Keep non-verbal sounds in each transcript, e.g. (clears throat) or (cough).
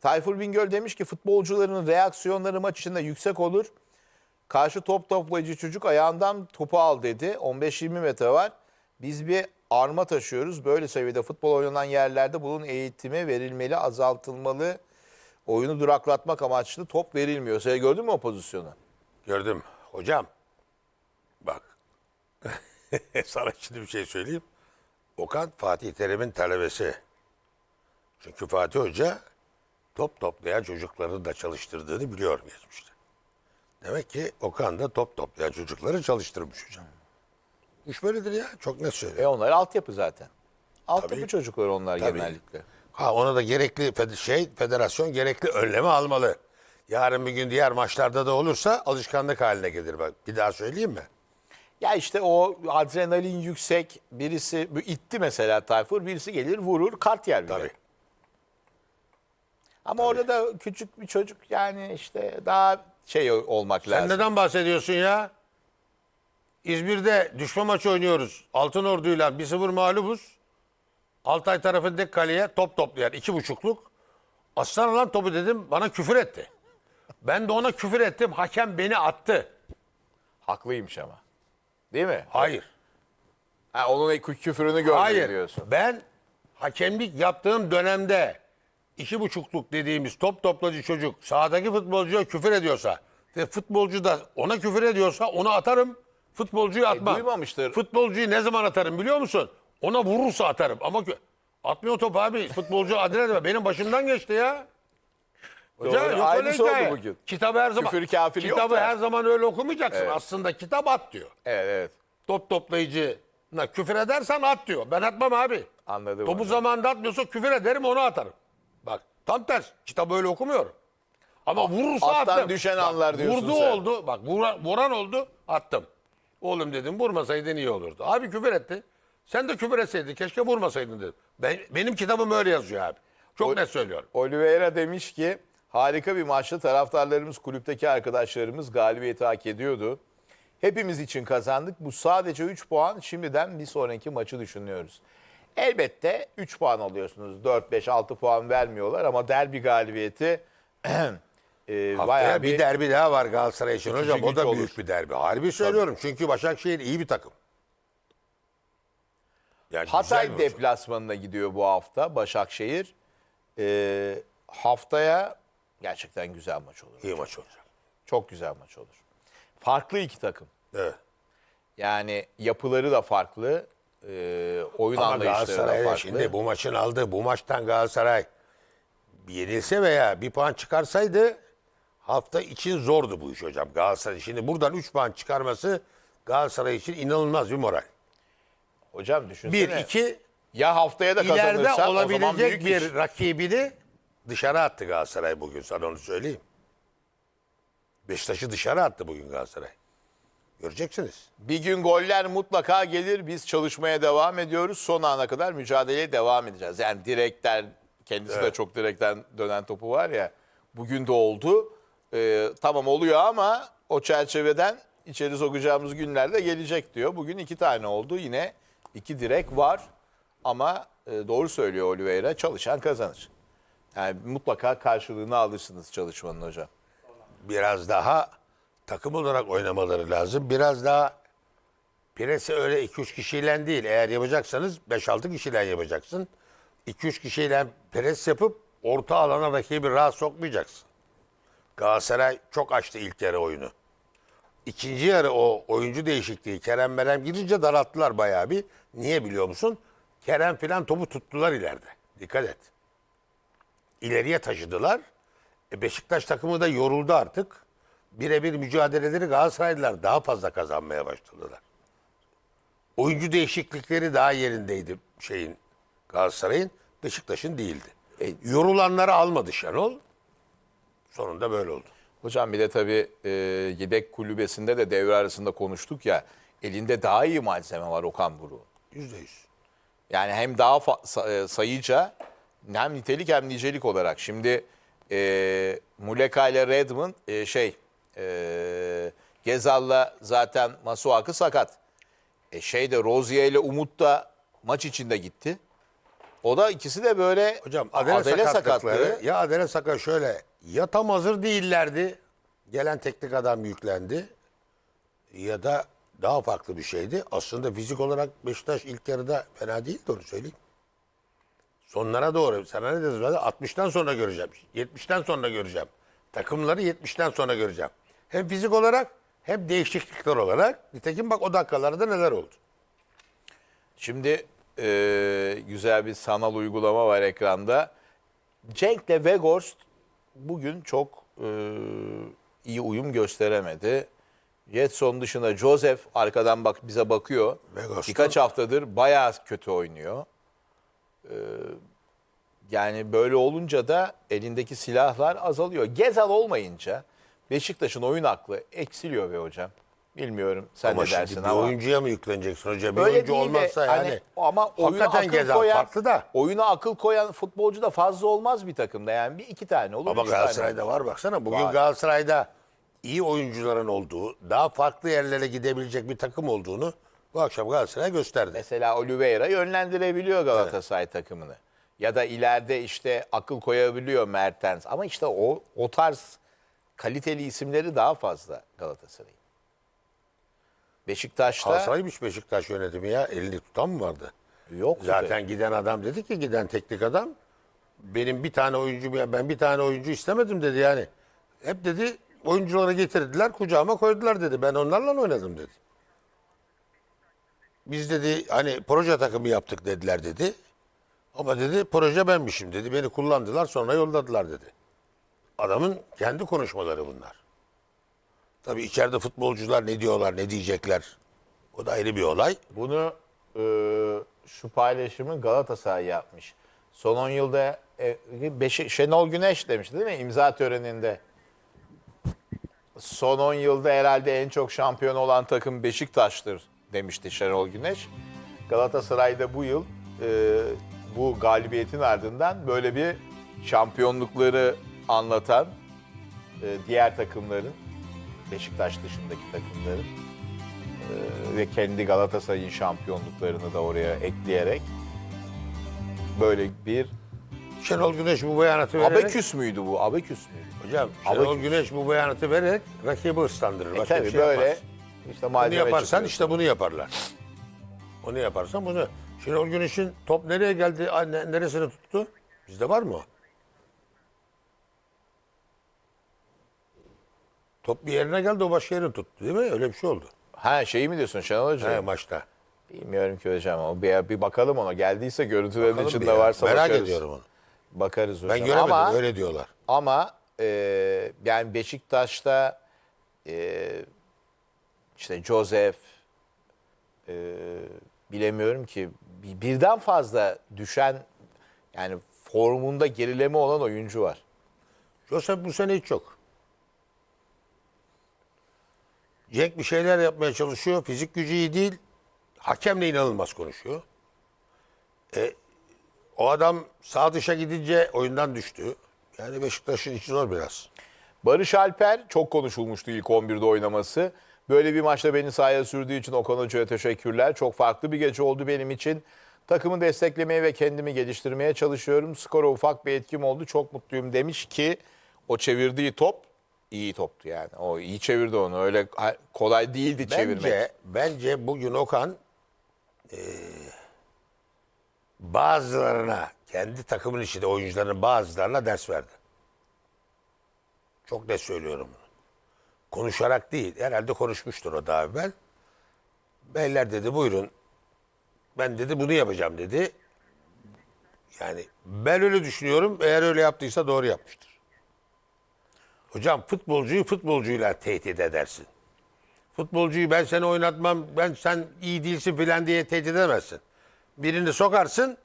Tayfur Bingöl demiş ki futbolcuların reaksiyonları maç içinde yüksek olur. Karşı top toplayıcı çocuk ayağından topu al dedi. 15-20 metre var. Biz bir arma taşıyoruz. Böyle seviyede futbol oynanan yerlerde bunun eğitimi verilmeli, azaltılmalı. Oyunu duraklatmak amaçlı top verilmiyor. Sen gördün mü o pozisyonu? Gördüm. Hocam bak (laughs) sana şimdi bir şey söyleyeyim. Okan Fatih Terim'in talebesi. Çünkü Fatih Hoca top toplayan çocukları da çalıştırdığını biliyorum geçmişte. Demek ki Okan da top toplayan çocukları çalıştırmış hocam. İş böyledir ya. Çok net söylüyor. E onlar altyapı zaten. Altyapı Tabii. çocuklar onlar Tabii. genellikle. Ha ona da gerekli fed- şey federasyon gerekli önlemi almalı. Yarın bir gün diğer maçlarda da olursa alışkanlık haline gelir bak. Bir daha söyleyeyim mi? Ya işte o adrenalin yüksek birisi bu itti mesela Tayfur birisi gelir vurur kart yer bile. Tabii. Ama orada da küçük bir çocuk yani işte daha şey olmak Sen lazım. neden bahsediyorsun ya? İzmir'de düşme maçı oynuyoruz. Altın Ordu'yla 1-0 mağlubuz. Altay tarafındaki kaleye top toplayan iki buçukluk. Aslan lan topu dedim bana küfür etti. Ben de ona küfür ettim. Hakem beni attı. Haklıymış ama. Değil mi? Hayır. Ha, onun kü- küfürünü gördüm Hayır. diyorsun. Ben hakemlik yaptığım dönemde iki buçukluk dediğimiz top toplacı çocuk sahadaki futbolcuya küfür ediyorsa ve futbolcu da ona küfür ediyorsa onu atarım. Futbolcuyu atmam. duymamıştır. Futbolcuyu ne zaman atarım biliyor musun? Ona vurursa atarım ama atmıyor top abi. Futbolcu adil edeme. Benim başımdan geçti ya. Hoca Doğru. yok öyle hikaye. bugün. Kitabı her zaman Küfür kafir yok kitabı da. her zaman öyle okumayacaksın. Evet. Aslında kitap at diyor Evet evet. top toplayıcına küfür edersen at diyor. Ben atmam abi. Anladım Topu hocam. zamanında atmıyorsa küfür ederim onu atarım. Bak tam ters. Kitabı öyle okumuyorum. Ama vurursa attan attım. düşen Bak, anlar diyorsun Vurdu sen. oldu. Bak vura- vuran oldu attım. Oğlum dedim vurmasaydın iyi olurdu. Abi küfür etti. Sen de küfür etseydin keşke vurmasaydın dedim. Ben, benim kitabım öyle yazıyor abi. Çok net söylüyorum. Oliveira demiş ki harika bir maçtı. Taraftarlarımız, kulüpteki arkadaşlarımız galibiyeti hak ediyordu. Hepimiz için kazandık. Bu sadece 3 puan. Şimdiden bir sonraki maçı düşünüyoruz. Elbette 3 puan alıyorsunuz. 4, 5, 6 puan vermiyorlar ama derbi galibiyeti (clears throat) e, Haftaya bayağı bir, bir... derbi daha var Galatasaray için hocam. O da olur. büyük bir derbi. Harbi söylüyorum. Çünkü Başakşehir iyi bir takım. Yani Hatay deplasmanına gidiyor bu hafta Başakşehir. E, haftaya gerçekten güzel maç olur. İyi maç olacak. Çok güzel maç olur. Farklı iki takım. Evet. Yani yapıları da farklı. E, oyun Ama anlayışları farklı. şimdi bu maçın aldığı bu maçtan Galatasaray yenilse veya bir puan çıkarsaydı hafta için zordu bu iş hocam. Galatasaray şimdi buradan 3 puan çıkarması Galatasaray için inanılmaz bir moral. Hocam düşünsene. Bir, iki ya haftaya da ileride kazanırsa o zaman olabilecek büyük bir iş. rakibini dışarı attı Galatasaray bugün sana onu söyleyeyim. Beşiktaş'ı dışarı attı bugün Galatasaray. Göreceksiniz. Bir gün goller mutlaka gelir. Biz çalışmaya devam ediyoruz. Son ana kadar mücadeleye devam edeceğiz. Yani direkten kendisi de Evet. çok direkten dönen topu var ya. Bugün de oldu. E, tamam oluyor ama o çerçeveden içeri sokacağımız günlerde gelecek diyor. Bugün iki tane oldu. Yine iki direk var. Ama e, doğru söylüyor Oliveira. Çalışan kazanır. Yani mutlaka karşılığını alırsınız çalışmanın hocam. biraz daha takım olarak oynamaları lazım. Biraz daha presi öyle 2-3 kişiyle değil. Eğer yapacaksanız 5-6 kişiyle yapacaksın. 2-3 kişiyle pres yapıp orta alana rakibi rahat sokmayacaksın. Galatasaray çok açtı ilk yarı oyunu. İkinci yarı o oyuncu değişikliği Kerem Merem girince daralttılar bayağı bir. Niye biliyor musun? Kerem filan topu tuttular ileride. Dikkat et. İleriye taşıdılar. E Beşiktaş takımı da yoruldu artık. Birebir mücadeleleri Galatasaraylılar daha fazla kazanmaya başladılar. Oyuncu değişiklikleri daha yerindeydi şeyin Galatasaray'ın. Beşiktaş'ın değildi. E, yorulanları almadı Şenol. Sonunda böyle oldu. Hocam bir de tabii e, yedek kulübesinde de devre arasında konuştuk ya. Elinde daha iyi malzeme var Okan Buruk'un. Yüzde yüz. Yani hem daha e, sayıca hem nitelik hem nicelik olarak. Şimdi e, Muleka ile Redmond e, şey e, Gezal'la zaten Masuak'ı sakat. E, şeyde Rozier ile Umut da maç içinde gitti. O da ikisi de böyle Hocam adele, sakatlıkları sakatlığı. ya adele sakat şöyle ya tam hazır değillerdi. Gelen teknik adam yüklendi. Ya da daha farklı bir şeydi. Aslında fizik olarak Beşiktaş ilk yarıda fena değildi onu söyleyeyim. Sonlara doğru. Sana ne dedin? 60'tan sonra göreceğim. 70'ten sonra göreceğim. Takımları 70'ten sonra göreceğim. Hem fizik olarak hem değişiklikler olarak. Nitekim bak o dakikalarda neler oldu. Şimdi e, güzel bir sanal uygulama var ekranda. Cenk'le Weghorst bugün çok e, iyi uyum gösteremedi. Jetson dışında Joseph arkadan bak bize bakıyor. Weghorst'un- Birkaç haftadır bayağı kötü oynuyor. E, yani böyle olunca da elindeki silahlar azalıyor. Gezal olmayınca Beşiktaş'ın oyun aklı eksiliyor be hocam. Bilmiyorum sen ama ne şimdi dersin bir ama. oyuncuya mı yükleneceksin hocam? Bir Öyle oyuncu değil de olmazsa hani yani. ama oyuna hakikaten akıl Gezal koyan, farklı da. oyuna akıl koyan futbolcu da fazla olmaz bir takımda. Yani bir iki tane olur. Ama üç tane Galatasaray'da olur. var baksana. Bugün Var. Galatasaray'da iyi oyuncuların olduğu, daha farklı yerlere gidebilecek bir takım olduğunu bu akşam Galatasaray gösterdi. Mesela Oliveira yönlendirebiliyor Galatasaray takımını. Ya da ileride işte akıl koyabiliyor Mertens. Ama işte o o tarz kaliteli isimleri daha fazla Galatasaray'ın. Beşiktaş'ta Galatasaray'mış Beşiktaş yönetimi ya. Elini tutan mı vardı? yok. Zaten giden adam dedi ki giden teknik adam benim bir tane oyuncu ben bir tane oyuncu istemedim dedi yani. Hep dedi oyuncuları getirdiler kucağıma koydular dedi. Ben onlarla oynadım dedi. Biz dedi hani proje takımı yaptık dediler dedi. Ama dedi proje benmişim dedi. Beni kullandılar sonra yolladılar dedi. Adamın kendi konuşmaları bunlar. Tabii içeride futbolcular ne diyorlar ne diyecekler. O da ayrı bir olay. Bunu e, şu paylaşımı Galatasaray yapmış. Son 10 yılda e, Beşik, Şenol Güneş demişti değil mi imza töreninde? Son 10 yılda herhalde en çok şampiyon olan takım Beşiktaş'tır demişti Şenol Güneş. Galatasaray'da bu yıl e, bu galibiyetin ardından böyle bir şampiyonlukları anlatan e, diğer takımların Beşiktaş dışındaki takımların ve kendi Galatasaray'ın şampiyonluklarını da oraya ekleyerek böyle bir Şenol Güneş bu beyanatı vererek... abeküs müydü bu? Abeküs müydü? Hocam Şenol Abaküs. Güneş bu beyanatı vererek rakibi ıslandırır. E Başka tabii şey böyle yapmaz. işte Bunu malzeme yaparsan çıkıyor. işte bunu yaparlar. Onu yaparsan bunu. Şenol Güneş'in top nereye geldi, ne- neresini tuttu? Bizde var mı o? Top bir yerine geldi o başka yerini tuttu değil mi? Öyle bir şey oldu. Ha şeyi mi diyorsun Şenol Hoca? He, maçta. Bilmiyorum ki hocam ama bir, bir bakalım ona. Geldiyse görüntülerin Bakalım bir içinde ya. varsa Merak bakarız. ediyorum onu. Bakarız hocam. Ben göremedim ama, öyle diyorlar. Ama e, yani Beşiktaş'ta e, işte Joseph e, bilemiyorum ki bir- birden fazla düşen yani formunda gerileme olan oyuncu var. Josep bu sene hiç yok. Cenk bir şeyler yapmaya çalışıyor. Fizik gücü iyi değil. Hakemle inanılmaz konuşuyor. E, o adam sağ dışa gidince oyundan düştü. Yani Beşiktaş'ın içi zor biraz. Barış Alper çok konuşulmuştu ilk 11'de oynaması. Böyle bir maçta beni sahaya sürdüğü için Okan Hoca'ya teşekkürler. Çok farklı bir gece oldu benim için. Takımı desteklemeye ve kendimi geliştirmeye çalışıyorum. Skora ufak bir etkim oldu. Çok mutluyum demiş ki o çevirdiği top iyi toptu yani. O iyi çevirdi onu. Öyle kolay değildi çevirmek. Bence, bence bugün Okan e, bazılarına, kendi takımın içinde oyuncuların bazılarına ders verdi. Çok net söylüyorum bunu. Konuşarak değil, herhalde konuşmuştur o daha evvel. Beyler dedi buyurun, ben dedi bunu yapacağım dedi. Yani ben öyle düşünüyorum, eğer öyle yaptıysa doğru yapmıştır. Hocam futbolcuyu futbolcuyla tehdit edersin. Futbolcuyu ben seni oynatmam, ben sen iyi değilsin filan diye tehdit edemezsin. Birini sokarsın,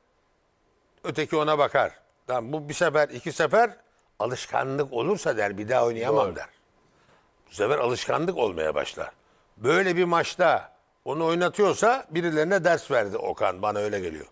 öteki ona bakar. Tamam, bu bir sefer, iki sefer alışkanlık olursa der bir daha oynayamam Doğru. der. Bu sefer alışkanlık olmaya başlar. Böyle bir maçta onu oynatıyorsa birilerine ders verdi Okan bana öyle geliyor.